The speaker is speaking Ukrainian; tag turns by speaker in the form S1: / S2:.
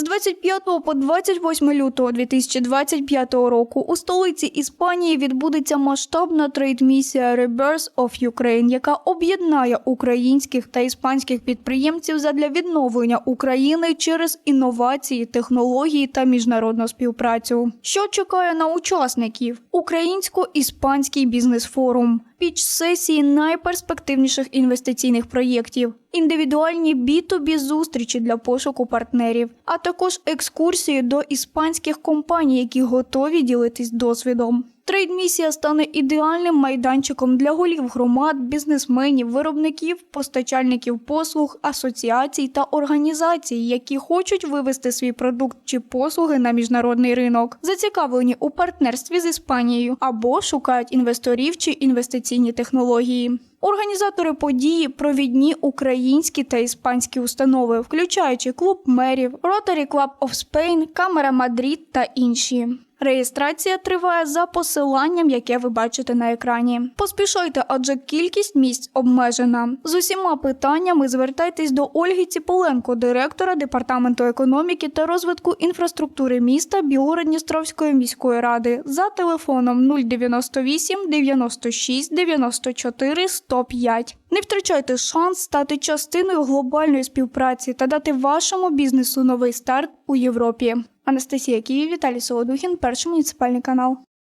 S1: З 25 по 28 лютого 2025 року у столиці Іспанії відбудеться масштабна трейд-місія Rebirth of Ukraine, яка об'єднає українських та іспанських підприємців задля відновлення України через інновації, технології та міжнародну співпрацю. Що чекає на учасників? Українсько-іспанський бізнес-форум. Піч сесії найперспективніших інвестиційних проєктів, індивідуальні B2B зустрічі для пошуку партнерів, а також екскурсії до іспанських компаній, які готові ділитись досвідом. Трейдмісія стане ідеальним майданчиком для голів громад, бізнесменів, виробників, постачальників послуг, асоціацій та організацій, які хочуть вивести свій продукт чи послуги на міжнародний ринок, зацікавлені у партнерстві з Іспанією або шукають інвесторів чи інвестиційні технології. Організатори події провідні українські та іспанські установи, включаючи клуб мерів, Rotary Club of Spain, Камера Мадрид та інші. Реєстрація триває за посиланням, яке ви бачите на екрані. Поспішайте, адже кількість місць обмежена. З усіма питаннями звертайтесь до Ольги Ціполенко, директора департаменту економіки та розвитку інфраструктури міста Білгород-Дністровської міської ради за телефоном 098 96 94 105. Не втрачайте шанс стати частиною глобальної співпраці та дати вашому бізнесу новий старт у Європі. Анастасія Київ, Віталій Солодухін, перший муніципальний канал.